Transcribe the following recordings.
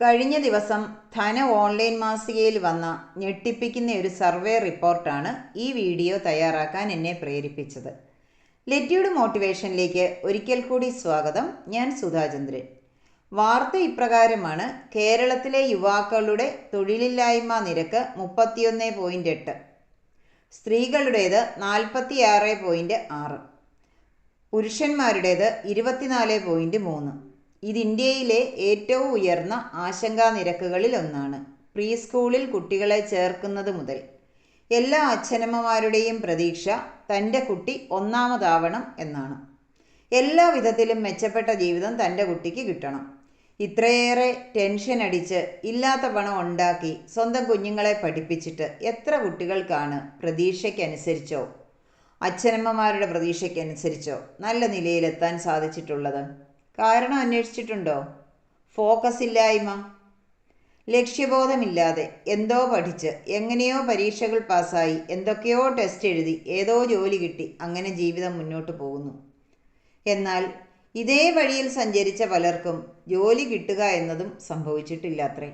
കഴിഞ്ഞ ദിവസം ധന ഓൺലൈൻ മാസികയിൽ വന്ന ഞെട്ടിപ്പിക്കുന്ന ഒരു സർവേ റിപ്പോർട്ടാണ് ഈ വീഡിയോ തയ്യാറാക്കാൻ എന്നെ പ്രേരിപ്പിച്ചത്. ലെറ്റിയുടെ മോട്ടിവേഷനിലേക്ക് ഒരിക്കൽ കൂടി സ്വാഗതം. ഞാൻ സുധാചന്ദ്രൻ വാർത്ത ഇപ്രകാരമാണ് കേരളത്തിലെ യുവാക്കളുടെ തൊഴിലില്ലായ്മ നിരക്ക് മുപ്പത്തിയൊന്ന് പോയിന്റ് എട്ട് സ്ത്രീകളുടേത് നാൽപ്പത്തിയാറ് ആറ് പുരുഷന്മാരുടേത് ഇരുപത്തിനാല് പോയിന്റ് മൂന്ന് ഇത് ഇന്ത്യയിലെ ഏറ്റവും ഉയർന്ന ആശങ്കാ നിരക്കുകളിൽ ഒന്നാണ്. പ്രീ സ്കൂളിൽ കുട്ടികളെ ചേർക്കുന്നത് മുതൽ എല്ലാ അച്ഛനമ്മമാരുടെയും പ്രതീക്ഷ തന്റെ കുട്ടി ഒന്നാമതാവണം എന്നാണ്. എല്ലാ വിധത്തിലും മെച്ചപ്പെട്ട ജീവിതം തന്റെ കുട്ടിക്ക് കിട്ടണം. ഇത്രയേറെ ടെൻഷൻ അടിച്ച് ഇല്ലാത്ത പണം ഉണ്ടാക്കി സ്വന്തം കുഞ്ഞുങ്ങളെ പഠിപ്പിച്ചിട്ട് എത്ര കുട്ടികൾക്കാണ് പ്രതീക്ഷയ്ക്കനുസരിച്ചോ അച്ഛനമ്മമാരുടെ പ്രതീക്ഷയ്ക്കനുസരിച്ചോ നല്ല നിലയിലെത്താൻ സാധിച്ചിട്ടുള്ളത്? കാരണം അന്വേഷിച്ചിട്ടുണ്ടോ? ഫോക്കസ് ഇല്ലായ്മ. ലക്ഷ്യബോധമില്ലാതെ എന്തോ പഠിച്ച് എങ്ങനെയോ പരീക്ഷകൾ പാസ്സായി എന്തൊക്കെയോ ടെസ്റ്റ് എഴുതി ഏതോ ജോലി കിട്ടി അങ്ങനെ ജീവിതം മുന്നോട്ട് പോകുന്നു. എന്നാൽ ഇതേ വഴിയിൽ സഞ്ചരിച്ച പലർക്കും ജോലി കിട്ടുക എന്നതും സംഭവിച്ചിട്ടില്ലാത്രേ.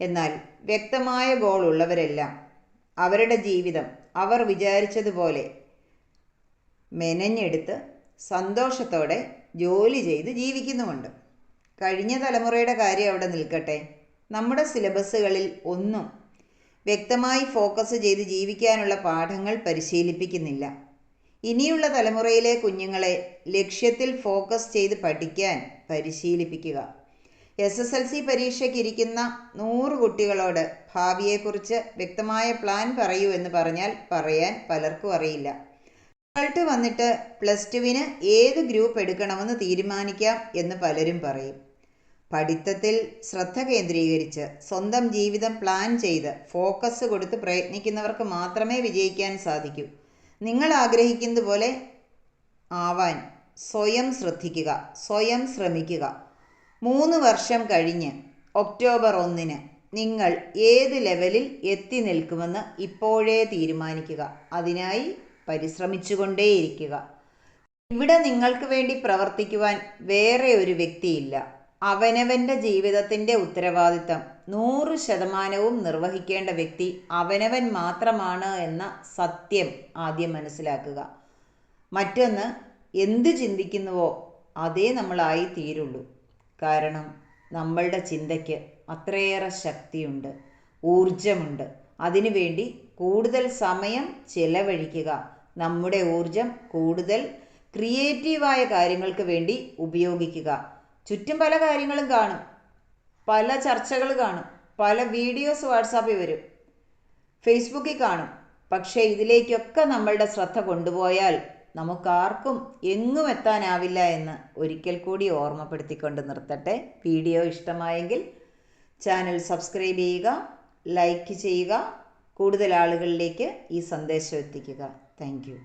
എന്നാൽ വ്യക്തമായ ഗോൾ ഉള്ളവരെല്ലാം അവരുടെ ജീവിതം അവർ വിചാരിച്ചതുപോലെ മെനഞ്ഞെടുത്ത് സന്തോഷത്തോടെ ജോലി ചെയ്ത് ജീവിക്കുന്നുമുണ്ട്. കഴിഞ്ഞ തലമുറയുടെ കാര്യം അവിടെ നിൽക്കട്ടെ. നമ്മുടെ സിലബസുകളിൽ ഒന്നും വ്യക്തമായി ഫോക്കസ് ചെയ്ത് ജീവിക്കാനുള്ള പാഠങ്ങൾ പരിശീലിപ്പിക്കുന്നില്ല. ഇനിയുള്ള തലമുറയിലെ കുഞ്ഞുങ്ങളെ ലക്ഷ്യത്തിൽ ഫോക്കസ് ചെയ്ത് പഠിക്കാൻ പരിശീലിപ്പിക്കുക. എസ് എസ് എൽ സി പരീക്ഷയ്ക്കിരിക്കുന്ന നൂറ് കുട്ടികളോട് ഭാവിയെക്കുറിച്ച് വ്യക്തമായ പ്ലാൻ പറയൂ എന്ന് പറഞ്ഞാൽ പറയാൻ പലർക്കും അറിയില്ല. റിസൾട്ട് വന്നിട്ട് പ്ലസ് ടുവിന് ഏത് ഗ്രൂപ്പ് എടുക്കണമെന്ന് തീരുമാനിക്കാം എന്ന് പലരും പറയും. പഠിത്തത്തിൽ ശ്രദ്ധ കേന്ദ്രീകരിച്ച് സ്വന്തം ജീവിതം പ്ലാൻ ചെയ്ത് ഫോക്കസ് കൊടുത്ത് പ്രയത്നിക്കുന്നവർക്ക് മാത്രമേ വിജയിക്കാൻ സാധിക്കൂ. നിങ്ങൾ ആഗ്രഹിക്കുന്നത് പോലെ ആവാൻ സ്വയം ശ്രദ്ധിക്കുക സ്വയം ശ്രമിക്കുക. മൂന്ന് വർഷം കഴിഞ്ഞ് ഒക്ടോബർ ഒന്നിന് നിങ്ങൾ ഏത് ലെവലിൽ എത്തി നിൽക്കുമെന്ന് ഇപ്പോഴേ തീരുമാനിക്കുക. അതിനായി പരിശ്രമിച്ചുകൊണ്ടേയിരിക്കുക. ഇവിടെ നിങ്ങൾക്ക് വേണ്ടി പ്രവർത്തിക്കുവാൻ വേറെ ഒരു വ്യക്തിയില്ല. അവനവന്റെ ജീവിതത്തിന്റെ ഉത്തരവാദിത്തം നൂറ് ശതമാനവും നിർവഹിക്കേണ്ട വ്യക്തി അവനവൻ മാത്രമാണ് എന്ന സത്യം ആദ്യം മനസ്സിലാക്കുക. മറ്റൊന്ന് എന്ത് ചിന്തിക്കുന്നുവോ അതേ നമ്മളായി തീരുള്ളൂ. കാരണം നമ്മളുടെ ചിന്തയ്ക്ക് അത്രയേറെ ശക്തിയുണ്ട് ഊർജമുണ്ട് അതിനുവേണ്ടി കൂടുതൽ സമയം ചെലവഴിക്കുക. നമ്മുടെ ഊർജം കൂടുതൽ ക്രിയേറ്റീവായ കാര്യങ്ങൾക്ക് വേണ്ടി ഉപയോഗിക്കുക. ചുറ്റും പല കാര്യങ്ങളും കാണും. പല ചർച്ചകൾ കാണും. പല വീഡിയോസ് വാട്സാപ്പിൽ വരും. ഫേസ്ബുക്കിൽ കാണും. പക്ഷേ ഇതിലേക്കൊക്കെ നമ്മളുടെ ശ്രദ്ധ കൊണ്ടുപോയാൽ നമുക്കാർക്കും എങ്ങും എത്താനാവില്ല എന്ന് ഒരിക്കൽ കൂടി ഓർമ്മപ്പെടുത്തിക്കൊണ്ട് നിർത്തട്ടെ. വീഡിയോ ഇഷ്ടമായെങ്കിൽ ചാനൽ സബ്സ്ക്രൈബ് ചെയ്യുക ലൈക്ക് ചെയ്യുക കൂടുതൽ ആളുകളിലേക്ക് ഈ സന്ദേശം എത്തിക്കുക. Thank you.